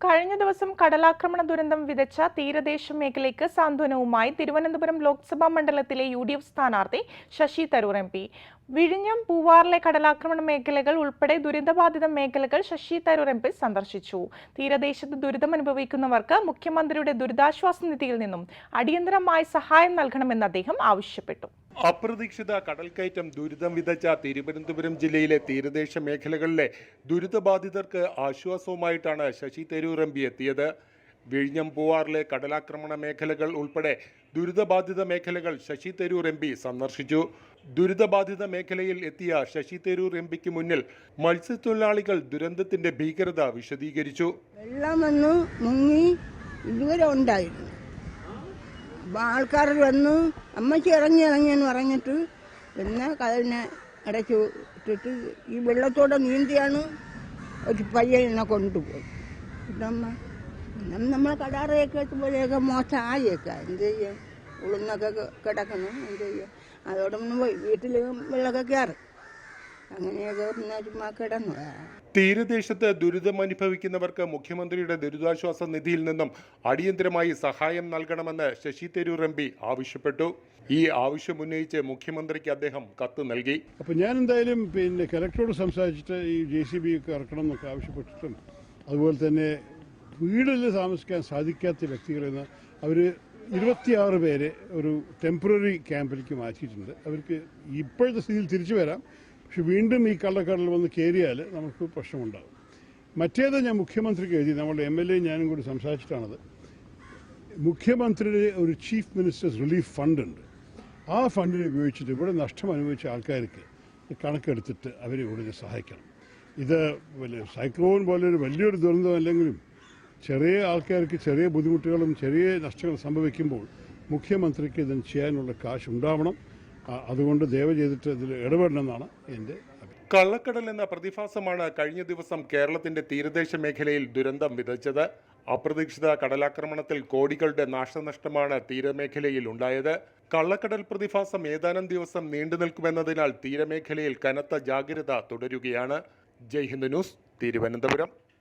കഴിഞ്ഞ ദിവസം കടലാക്രമണ ദുരന്തം വിതച്ച തീരദേശ മേഖലയ്ക്ക് സാന്ത്വനവുമായി തിരുവനന്തപുരം ലോക്സഭാ മണ്ഡലത്തിലെ യു ഡി എഫ് സ്ഥാനാർത്ഥി ശശി തരൂർ എം പി. വിഴിഞ്ഞം പൂവാറിലെ കടലാക്രമണ മേഖലകൾ ഉൾപ്പെടെ ദുരിതബാധിത മേഖലകൾ ശശി തരൂർ എം പി സന്ദർശിച്ചു. തീരദേശത്ത് ദുരിതമനുഭവിക്കുന്നവർക്ക് മുഖ്യമന്ത്രിയുടെ ദുരിതാശ്വാസ നിധിയിൽ നിന്നും അടിയന്തരമായി സഹായം നൽകണമെന്ന് അദ്ദേഹം ആവശ്യപ്പെട്ടു. അപ്രതീക്ഷിത കടൽക്കയറ്റം ദുരിതം വിതച്ച തിരുവനന്തപുരം ജില്ലയിലെ തീരദേശ മേഖലകളിലെ ദുരിതബാധിതർക്ക് ആശ്വാസവുമായിട്ടാണ് ശശി തരൂർ എം പി എത്തിയത്. വിഴിഞ്ഞം പൂവാറിലെ കടലാക്രമണ മേഖലകൾ ഉൾപ്പെടെ ദുരിതബാധിത മേഖലകൾ ശശി തരൂർ എം സന്ദർശിച്ചു. ദുരിതബാധിത മേഖലയിൽ എത്തിയ ശശി തരൂർ എം പിക്ക് മുന്നിൽ മത്സ്യത്തൊഴിലാളികൾ ദുരന്തത്തിന്റെ ഭീകരത വിശദീകരിച്ചു. വെള്ളം വന്ന് മുങ്ങി ഇതുവരെ ഉണ്ടായിരുന്നു. ആൾക്കാർ വന്നു അമ്മച്ചി ഇറങ്ങി ഇറങ്ങിയെന്ന് പറഞ്ഞിട്ട് പിന്നെ കടലിനെ അടച്ചു ഇട്ടിട്ട് ഈ വെള്ളത്തോടെ നീന്തിയാണ് ഒരു പയ്യനെ കൊണ്ടുപോയി പിന്നെ നമ്മളെ കടാറയൊക്കെ എത്തുമ്പോഴേക്ക് മോശമായേക്കാം എന്ത് ചെയ്യാം? ഉളുന്നൊക്കെ കിടക്കുന്നു എന്ത് അതോടൊന്നും അതോടെ ഒന്ന് പോയി. വീട്ടിൽ വെള്ളമൊക്കെ കയറി അങ്ങനെയൊക്കെ ദുരിതം ചുമ്മാ കിടന്നു. തീരദേശത്ത് ദുരിതമനുഭവിക്കുന്നവർക്ക് മുഖ്യമന്ത്രിയുടെ ദുരിതാശ്വാസ നിധിയിൽ നിന്നും അടിയന്തരമായി സഹായം നൽകണമെന്ന് ശശി തരൂർ എം പി ആവശ്യപ്പെട്ടു. ഈ ആവശ്യം ഉന്നയിച്ച് മുഖ്യമന്ത്രിക്ക് അദ്ദേഹം കത്ത് നൽകി. അപ്പോൾ ഞാൻ എന്തായാലും പിന്നെ കലക്ടറോട് സംസാരിച്ചിട്ട് ഈ ജെ സി ബി ഒക്കെ ഇറക്കണം എന്നൊക്കെ ആവശ്യപ്പെട്ടിട്ടും അതുപോലെ തന്നെ വീടിൽ താമസിക്കാൻ സാധിക്കാത്ത വ്യക്തികളിൽ അവർ ഇരുപത്തിയാറ് പേരെ ഒരു ടെമ്പററി ക്യാമ്പിലേക്ക് മാറ്റിയിട്ടുണ്ട്. അവർക്ക് ഇപ്പോഴത്തെ സ്ഥിതിയിൽ തിരിച്ചു വരാം. പക്ഷെ വീണ്ടും ഈ കള്ളക്കടൽ വന്ന് കയറിയാൽ നമുക്ക് പ്രശ്നമുണ്ടാകും മറ്റേത് ഞാൻ മുഖ്യമന്ത്രിക്ക് എഴുതി നമ്മുടെ എം എൽ എ ഞാനും കൂടി സംസാരിച്ചിട്ടാണത്. മുഖ്യമന്ത്രിയുടെ ഒരു ചീഫ് മിനിസ്റ്റേഴ്സ് റിലീഫ് ഫണ്ട് ഉണ്ട്. ആ ഫണ്ടിനെ ഉപയോഗിച്ചിട്ട് ഇവിടെ നഷ്ടം അനുഭവിച്ച ആൾക്കാർക്ക് കണക്കെടുത്തിട്ട് അവരെ ഉടനെ സഹായിക്കണം. ഇത് സൈക്ലോൺ പോലെ ഒരു വലിയൊരു ദുരന്തം ദുരന്തമല്ലെങ്കിലും ചെറിയ ആൾക്കാർക്ക് ചെറിയ ബുദ്ധിമുട്ടുകളും ചെറിയ നഷ്ടങ്ങളും സംഭവിക്കുമ്പോൾ മുഖ്യമന്ത്രിക്ക് ഇതിന് ചെയ്യാനുള്ള കാശ് ഉണ്ടാവണം അതുകൊണ്ട് ദയവ് ചെയ്തിട്ട് ഇതിൽ ഇടപെടണമെന്നാണ് എന്റെ കള്ളക്കടൽ എന്ന പ്രതിഭാസമാണ് കഴിഞ്ഞ ദിവസം കേരളത്തിന്റെ തീരദേശ മേഖലയിൽ ദുരന്തം വിതച്ചത്. അപ്രതീക്ഷിത കടലാക്രമണത്തിൽ കോടികളുടെ നാശനഷ്ടമാണ് തീരമേഖലയിൽ ഉണ്ടായത്. കള്ളക്കടൽ പ്രതിഭാസം ഏതാനും ദിവസം നീണ്ടു നിൽക്കുമെന്നതിനാൽ തീരമേഖലയിൽ കനത്ത ജാഗ്രത തുടരുകയാണ്. ജയ്ഹിന്ദ് ന്യൂസ് തിരുവനന്തപുരം.